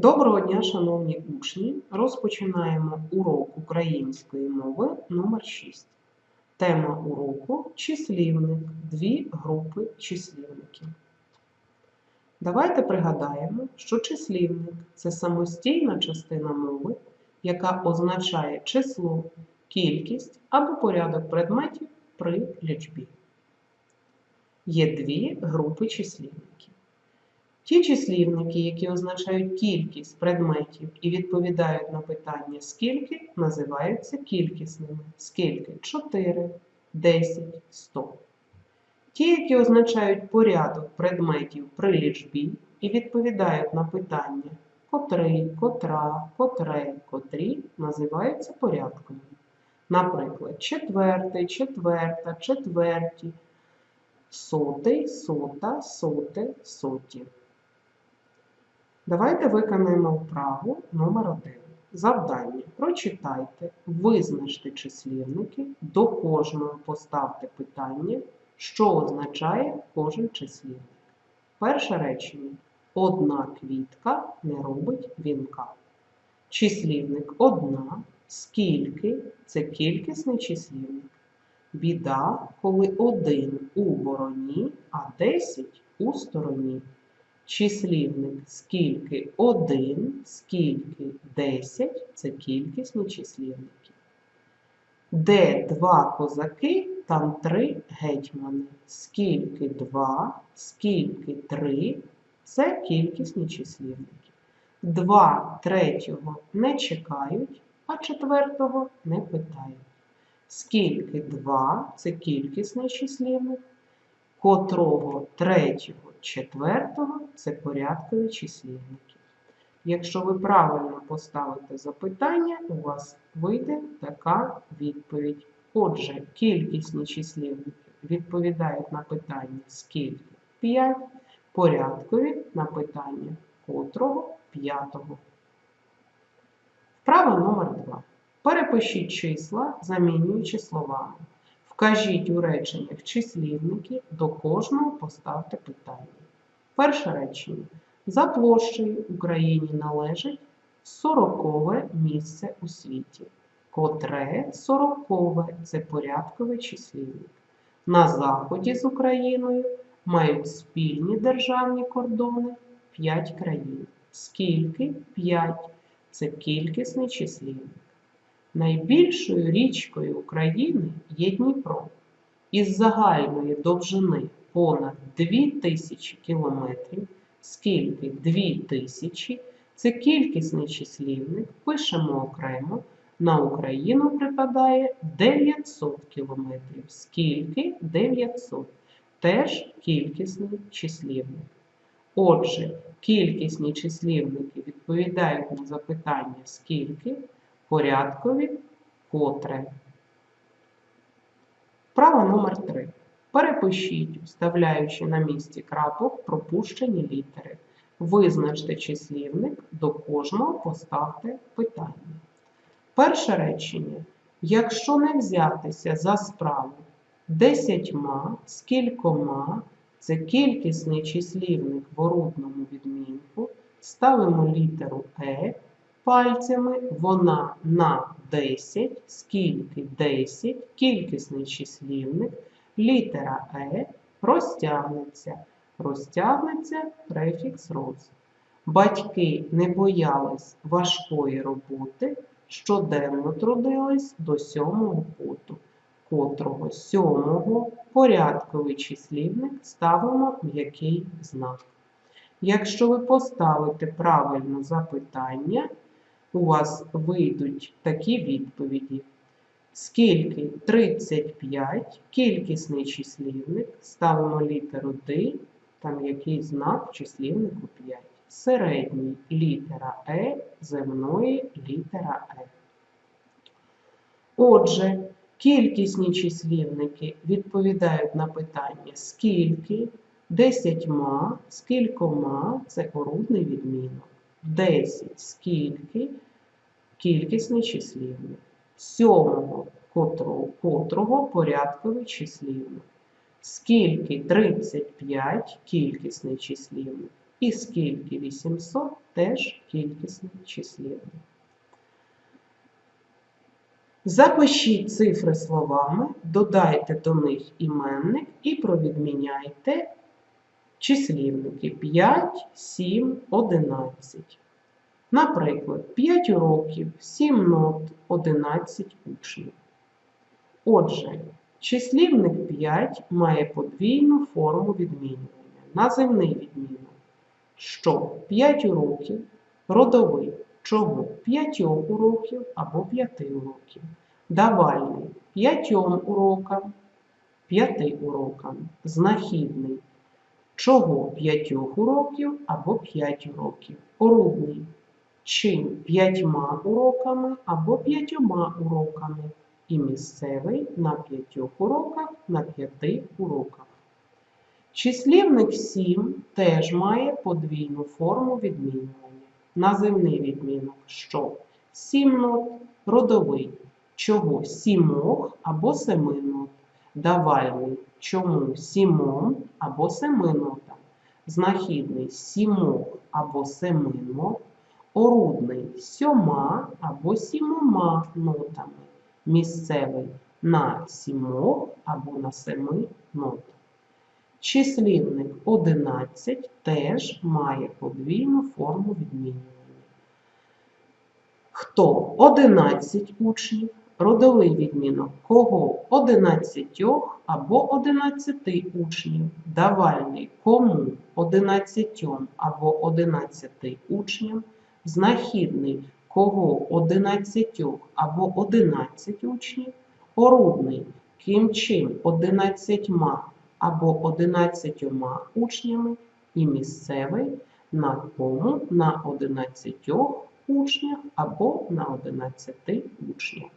Доброго дня, шановні учні! Розпочинаємо урок української мови номер 6. Тема уроку числівник. Дві групи числівників. Давайте пригадаємо, що числівник це самостійна частина мови, яка означає число, кількість або порядок предметів при лічбі. Є дві групи числівників. Ті числівники, які означають кількість предметів і відповідають на питання скільки, називаються кількісними. Скільки? 4, 10, 100. Ті, які означають порядок предметів при лічбі і відповідають на питання котрий, котра, котре, котрі, називаються порядковими. Наприклад, четвертий, четверта, четверті, сотий, сота, соте, соті. Давайте виконаємо вправу номер 1. Завдання. Прочитайте, визначте числівники, до кожного поставте питання, що означає кожен числівник. Перше речення. Одна квітка не робить вінка. Числівник одна, скільки це кількісний числівник. Біда, коли один у бороні, а десять у стороні. Числівник скільки 1, скільки 10 це кількісні числівники. Де два козаки, там три гетьмани. Скільки 2, скільки 3 це кількісні числівники. Два третього не чекають, а четвертого не питають. Скільки 2 це кількісний числівник, котрого третього четвертого це порядкові числівники. Якщо ви правильно поставите запитання, у вас вийде така відповідь. Отже, кількісні числівники відповідають на питання скільки 5, порядкові на питання котрого п'ятого. Вправа номер 2. Перепишіть числа, замінюючи словами. Вкажіть у реченнях числівники, до кожного поставте питання. Перше речення. За площею Україні належить сорокове місце у світі. Котре сорокове це порядковий числівник. На заході з Україною мають спільні державні кордони 5 країн. Скільки? 5 це кількісний числівник. Найбільшою річкою України є Дніпро. Із загальної довжини понад 2000 кілометрів, скільки 2000 це кількісний числівник, пишемо окремо, на Україну припадає 900 кілометрів. Скільки 900 теж кількісний числівник. Отже, кількісні числівники відповідають на запитання скільки порядкові котре. Вправа номер 3. Перепишіть, вставляючи на місці крапок пропущені літери. Визначте числівник, до кожного поставте питання. Перше речення. Якщо не взятися за справу десятьма, скількома, це кількісний числівник в орудному відмінку, ставимо літеру Е пальцями, вона на 10, скільки 10, кількісний числівник, літера Е розтягнеться. Розтягнеться префікс роз. Батьки не боялись важкої роботи, щоденно трудились до сьомого поту, котрого сьомого порядковий числівник ставимо м'який знак. Якщо ви поставите правильно запитання, у вас вийдуть такі відповіді. Скільки 35, кількісний числівник, ставимо літеру Д, там який знак числівнику 5. Середній літера Е, земної літера Е. Отже, кількісні числівники відповідають на питання скільки, десятьма, скількома це орудний відмінок. 10 скільки кількісний числівник. Сьомого котрого, котрого порядковий числівник. Скільки 35 кількісний числівник. І скільки 800 теж кількісний числівник. Запишіть цифри словами, додайте до них іменник і провідміняйте числівники 5, 7, 11. Наприклад, 5 уроків, 7 нот, 11 учнів. Отже, числівник 5 має подвійну форму відмінювання. Наземний відмінок. Що 5 уроків родовий. Чого? 5 уроків або 5 уроків. Давальний 5 урокам, 5 урокам. Знахідний. Чого 5 уроків або 5 уроків. Орудний. Чим 5 уроками або 5 уроками. І місцевий на 5 уроках на 5 уроках. Числівник 7 теж має подвійну форму відмінювання. Наземний відмінок що? 7 нот, родовий. Чого? Сімох або семи нот. Давальний. Чому? Сімом або семи нотам. Знахідний сімох або семинот. Орудний сьома або сімома нотами. Місцевий на сімох або на семи нотах. Числівник 11 теж має подвійну форму відмінювання. Хто 11 учнів, родовий відмінок. Кого? 11 або 11 учнів, давальний. Кому? 11 або 11 учням, знахідний. Кого? 11 або 11 учнів, орудний. Ким чим? 11 або 11 учнями. І місцевий на кому? На 11 учнях або на 11 учнях.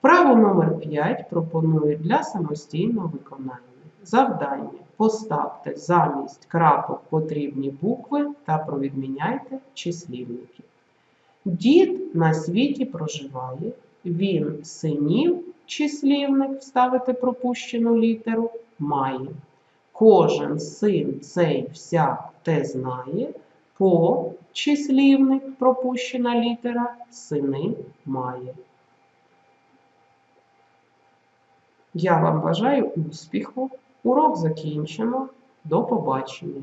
Вправу номер 5 пропоную для самостійного виконання. Завдання. Поставте замість крапок потрібні букви та провідміняйте числівники. Дід на світі проживає, він синів числівник, вставити пропущену літеру, має. Кожен син цей всяк те знає, по числівник пропущена літера, сини має. Я вам бажаю успіху. Урок закінчено. До побачення.